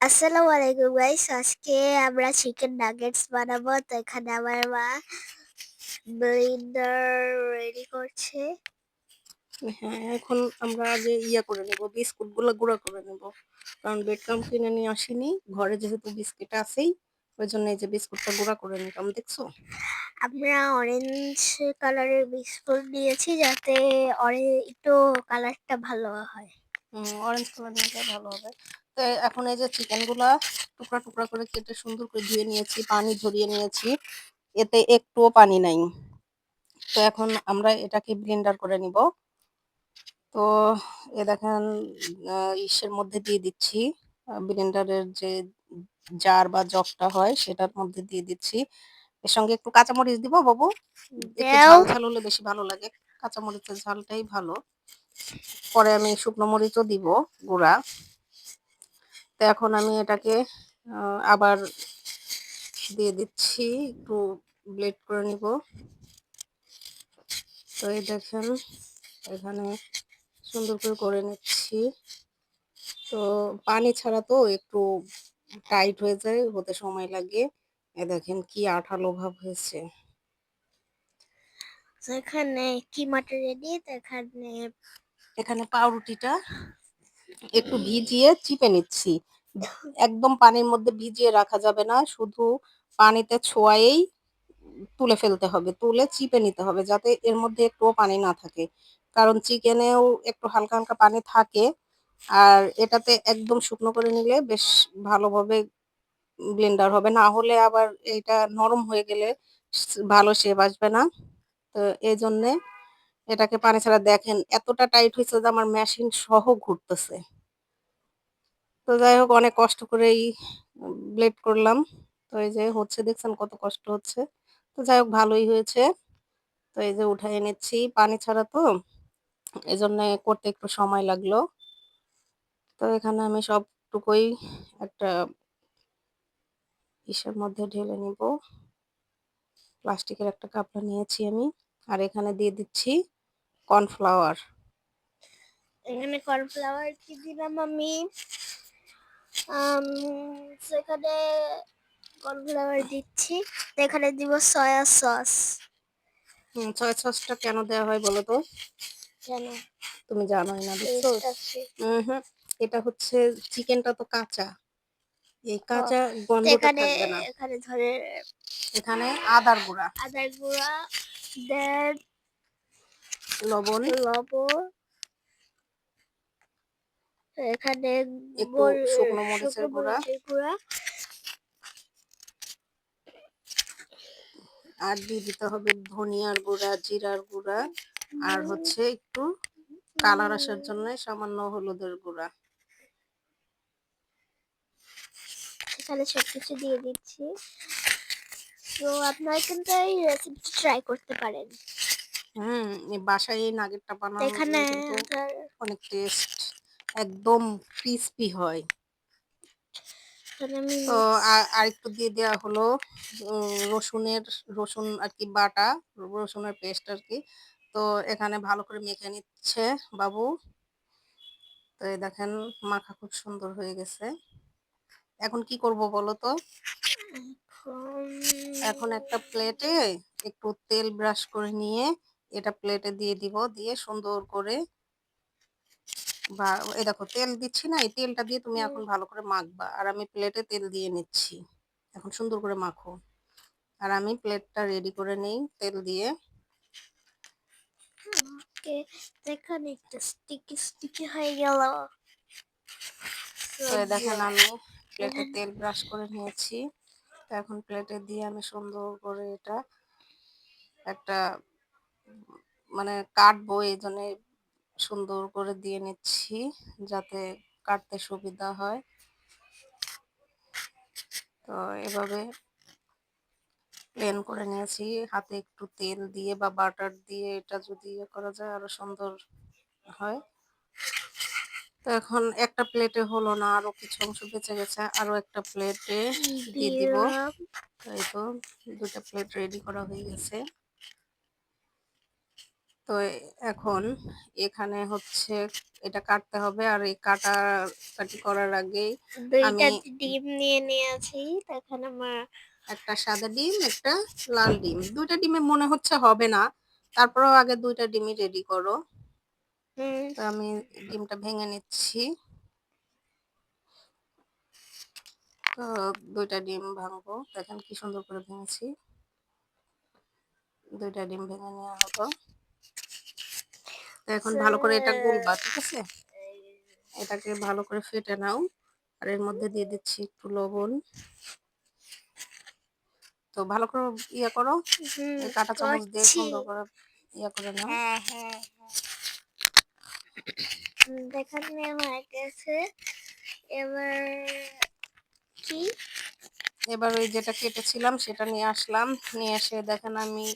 আসসালামু আলাইকুম গাইস আজকে আমরা চিকেন নাগেটস বানাবো তো এখানে আমার মা ব্লেন্ডার রেডি করছে হ্যাঁ এখন আমরা আগে ইয়া করে নেব বিস্কুটগুলো গুঁড়া করে নেব। কারণ বেডকাম কিনে নিয়ে আসিনি ঘরে যেহেতু বিস্কিট আছেই ওই জন্য এই যে বিস্কুটটা গুঁড়া করে নিলাম দেখছ? আমরা অরেঞ্জ কালারের বিস্কুট দিয়েছি যাতে অরে একটু কালারটা ভালো হয়। অরেঞ্জ কালার নিলে ভালো হবে। তো এখন এই যে চিকেনগুলা টুকরা টুকরা করে কেটে সুন্দর করে ধুয়ে নিয়েছি পানি ঝরিয়ে নিয়েছি এতে একটুও পানি নাই। তো এখন আমরা এটাকে ব্লেন্ডার করে নিব। তো এ দেখেন ইসের মধ্যে দিয়ে দিচ্ছি ব্লেন্ডারের যে জার বা জগটা হয় সেটার মধ্যে দিয়ে দিচ্ছি। এর সঙ্গে একটু কাঁচামরিচ দিব বাবু। ঝাল হলে বেশি ভালো লাগে। কাঁচামরিচের ঝালটাই ভালো। পরে আমি শুকনো মরিচও দিব গুঁড়া। তো এখন আমি এটাকে আবার দিয়ে দিচ্ছি। একটু ব্লেড করে নিব। তো এই দেখেন এখানে সুন্দর করে করে নিচ্ছি। তো পানি ছাড়া তো একটু টাইট হয়ে যায় হতে সময় লাগে। এ দেখেন কি আঠালো ভাব হয়েছে। এখানে কিমাটা রেডি তো এখানে এখানে পাউরুটিটা। একটু ভিজিয়ে চিপে নিচ্ছি। একদম পানির মধ্যে ভিজিয়ে রাখা যাবে না, শুধু পানিতে ছোঁয়ায়েই তুলে ফেলতে হবে, তুলে চিপে নিতে হবে যাতে এর মধ্যে একটুও পানি না থাকে। কারণ চিকেনেও একটু হালকা হালকা পানি থাকে আর এটাতে একদম শুকনো করে নিলে বেশ ভালোভাবে ব্লেন্ডার হবে। না হলে আবার এটা নরম হয়ে গেলে ভালো শেপ আসবে না। তো এই জন্যে এটাকে পানি ছাড়া দেখেন, এতটা টাইট হয়েছে যে আমার মেশিন সহ ঘুরতেছে। তো যাই হোক, অনেক কষ্ট করেই ব্লেড করলাম। তো এই যে হচ্ছে, দেখছেন কত কষ্ট হচ্ছে? তো যাই হোক, ভালোই হয়েছে। তো এই যে উঠাই নিচ্ছি পানি ছাড়া তো এই জন্য করতে একটু সময় লাগল। তো এখানে আমি সবটুকুই একটা ইসের মধ্যে ঢেলে নিব। প্লাস্টিকের একটা কাপড় নিয়েছি আমি। আর এখানে দিয়ে দিচ্ছি কর্নফ্লাওয়ার। এখানে কর্নফ্লাওয়ার কি দিলাম আমি? সেখানে কর্নফ্লাওয়ার দিচ্ছি। এখানে দিব সয়া সস। সয়া সসটা কেন দেওয়া হয় বলো তো? কেন তুমি জানোই না বুঝছ? হুম এটা হচ্ছে চিকেনটা তো কাঁচা। এই কাঁচা গন্ধটা এখানে থাকবে না। এখানে ধরে এখানে আদার গুঁড়া। আদার গুঁড়া দেন লবণ। লবণ। এখানে শুকনো মরিচের গুঁড়া। আর দিয়ে দিতে হবে ধনিয়ার গুঁড়া জিরার গুঁড়া। আর হচ্ছে একটু কালার আসার জন্য সামান্য হলুদের গুঁড়া। এখানে সবকিছু দিয়ে দিচ্ছি। তো আপনারা কিন্তু এই রেসিপিটা ট্রাই করতে পারেন। হুম এই বাসায় এই নাগেটটা তো বানানো এখানে কিন্তু অনেক টেস্ট একদম ক্রিস্পি হয়। এখানে আমি তো আর আরেকটু দিয়ে দেওয়া হলো উম, রসুনের রসুন আর কি বাটা রসুনের পেস্ট আর কি। তো এখানে ভালো করে মেখে নিচ্ছে বাবু। তো এই দেখেন মাখা খুব সুন্দর হয়ে গেছে। এখন কি করব বলো তো? এখন এখন একটা প্লেটে একটু তেল ব্রাশ করে নিয়ে এটা প্লেটে দিয়ে দিব দিয়ে সুন্দর করে বা এই দেখো তেল দিচ্ছি না এই তেলটা দিয়ে তুমি এখন ভালো করে মাখবা। আর আমি প্লেটে তেল দিয়ে নিচ্ছি। এখন সুন্দর করে মাখো। আর আমি প্লেটটা রেডি করে নেই তেল দিয়ে। একটা স্টিকি স্টিকি হয়ে গেল। দেখেন আমি প্লেটে তেল ব্রাশ করে নিয়েছি। তো এখন প্লেটে দিয়ে আমি সুন্দর করে এটা একটা মানে কাটবো এই জন্য সুন্দর করে দিয়ে নিচ্ছি যাতে কাটতে সুবিধা হয়। তো এভাবে প্লেন করে নিয়েছি। হাতে একটু তেল দিয়ে বা বাটার দিয়ে এটা যদি ইয়ে করা যায় আরও সুন্দর হয়। তো এখন একটা প্লেটে হলো না আরও কিছু অংশ বেঁচে গেছে আরও একটা প্লেটে দিয়ে দিব। তাই তো দুটা প্লেট রেডি করা হয়ে গেছে। তো এখন এখানে হচ্ছে এটা কাটতে হবে। আর এই কাটা কাটি করার আগেই দুইটা আমি- ডিম নিয়ে নিয়েছি। তখন আমার একটা সাদা ডিম একটা লাল ডিম। দুইটা ডিমে মনে হচ্ছে হবে না। তারপরেও আগে দুইটা ডিমই রেডি করো। হুম, তো আমি ডিমটা ভেঙে নিচ্ছি। তো দুইটা ডিম ভাঙবো। দেখেন কি সুন্দর করে ভেঙেছি। দুইটা ডিম ভেঙে নেওয়া হলো। তো এখন ভালো করে এটা গুলবা ঠিক আছে? এটাকে ভালো করে ফেটে নাও। আর এর মধ্যে দিয়ে দিচ্ছি একটু লবণ। তো ভালো করে ইয়ে করো। কাঁটা চামচ দিয়ে সুন্দর করে ইয়ে করে নাও। হ্যাঁ হ্যাঁ হ্যাঁ। দেখান হয়ে গেছে এবার কি? এবার ওই যেটা কেটেছিলাম সেটা নিয়ে আসলাম। নিয়ে এসে দেখেন আমি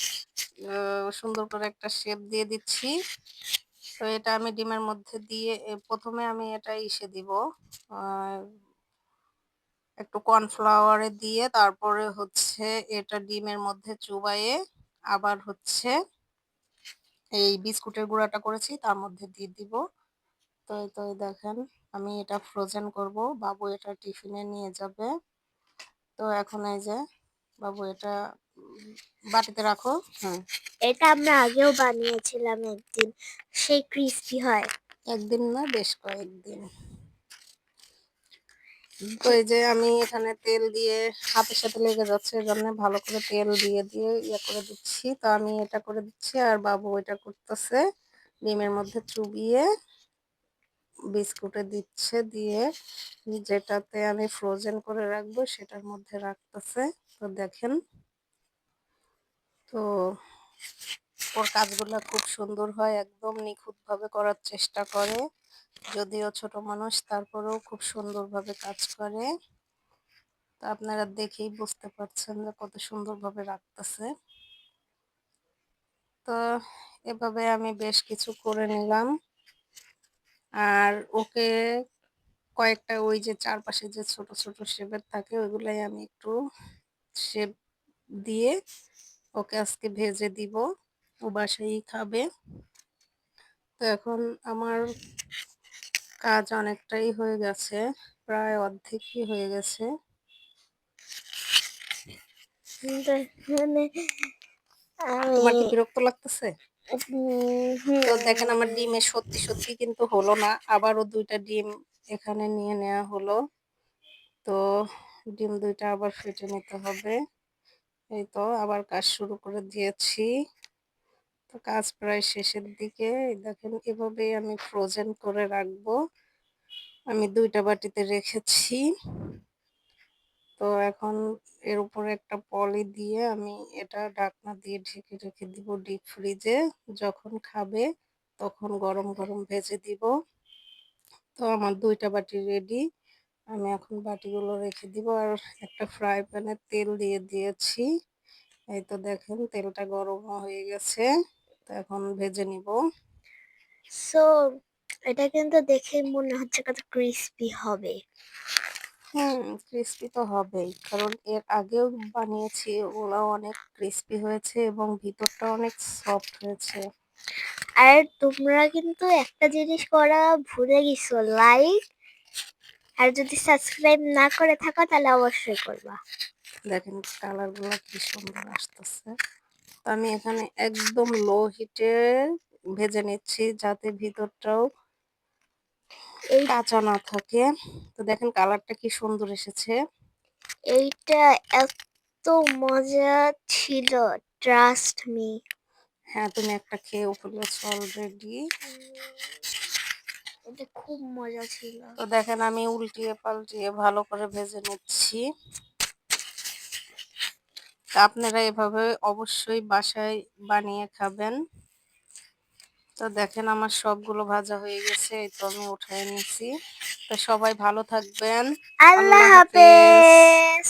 সুন্দর করে একটা শেপ দিয়ে দিচ্ছি। তো এটা আমি ডিমের মধ্যে দিয়ে প্রথমে আমি এটা ইসে দিব। একটু কর্নফ্লাওয়ারে দিয়ে তারপরে হচ্ছে এটা ডিমের মধ্যে চুবাইয়ে আবার হচ্ছে এই বিস্কুটের গুঁড়াটা করেছি, তার মধ্যে দিয়ে দিব। তো তো দেখেন, আমি এটা ফ্রোজেন করব। বাবু এটা টিফিনে নিয়ে যাবে। তো এখন এই যে, বাবু এটা বাটিতে রাখো। হ্যাঁ। এটা আমরা আগেও বানিয়েছিলাম একদিন। সেই ক্রিস্পি হয়। একদিন না বেশ কয়েকদিন। তো এই যে আমি এখানে তেল দিয়ে হাতের সাথে লেগে যাচ্ছে জন্য ভালো করে তেল দিয়ে দিয়ে ইয়ে করে দিচ্ছি। তো আমি এটা করে দিচ্ছি আর বাবু এটা করতেছে। ডিমের মধ্যে চুবিয়ে বিস্কুটে দিচ্ছে দিয়ে যেটাতে আমি ফ্রোজেন করে রাখব সেটার মধ্যে রাখতেছে। তো দেখেন তো ওর কাজগুলো খুব সুন্দর হয়, একদম নিখুঁতভাবে করার চেষ্টা করে। যদিও ছোট মানুষ, তারপরেও খুব সুন্দরভাবে কাজ করে। তো আপনারা দেখেই বুঝতে পারছেন যে কত সুন্দরভাবে রাখতেছে। তো এভাবে আমি বেশ কিছু করে নিলাম। আর ওকে কয়েকটা ওই যে চারপাশে যে ছোট ছোট শেপের থাকে, ওইগুলাই আমি একটু শেপ দিয়ে ওকে আজকে ভেজে দিব ও বাসায়ই খাবে। তো এখন আমার কাজ অনেকটাই হয়ে গেছে প্রায় অর্ধেকই হয়ে গেছে। তোমার কি বিরক্ত লাগতেছে? তো দেখেন আমার ডিমে সত্যি সত্যি কিন্তু হলো না আবারও দুইটা ডিম এখানে নিয়ে নেওয়া হলো। তো ডিম দুইটা আবার ফেটে নিতে হবে। এই তো আবার কাজ শুরু করে দিয়েছি। তো কাজ প্রায় শেষের দিকে। দেখেন, এভাবেই আমি ফ্রোজেন করে রাখব। আমি দুইটা বাটিতে রেখেছি। তো এখন এর উপরে একটা পলি দিয়ে আমি এটা ঢাকনা দিয়ে ঢেকে রেখে দিব ডিপ ফ্রিজে যখন খাবে, তখন গরম গরম ভেজে দিব। তো আমার দুইটা বাটি রেডি আমি এখন বাটিগুলো রেখে দিব আর একটা ফ্রাই প্যানে তেল দিয়ে দিয়েছি। এই তো দেখেন তেলটা গরম হয়ে গেছে তো এখন ভেজে নিব। সো এটা কিন্তু দেখে মনে হচ্ছে কত ক্রিস্পি হবে। হুম ক্রিস্পি তো হবেই কারণ এর আগেও বানিয়েছি ওগুলাও অনেক ক্রিস্পি হয়েছে এবং ভিতরটা অনেক সফট হয়েছে। আর তোমরা কিন্তু একটা জিনিস করা ভুলে গেছো লাইক আর যদি সাবস্ক্রাইব না করে থাকো তাহলে অবশ্যই করবা। দেখেন কালারগুলো কি সুন্দর আসতেছে। তো আমি এখানে একদম লো হিটে ভেজে নিচ্ছি যাতে ভিতরটাও এই কাঁচা না থাকে। তো দেখেন কালারটা কি সুন্দর এসেছে। এইটা এত মজা ছিল ট্রাস্ট মি হ্যাঁ তুমি একটা খেয়েও ফেলেছো অলরেডি এটা খুব মজা ছিল। তো দেখেন আমি উল্টিয়ে পাল্টিয়ে ভালো করে ভেজে নিচ্ছি। আপনারা এভাবে অবশ্যই বাসায় বানিয়ে খাবেন। তো দেখেন আমার সবগুলো ভাজা হয়ে গেছে এই তো আমি উঠাই নিয়েছি। তো সবাই ভালো থাকবেন। আল্লাহ। হাফেজ।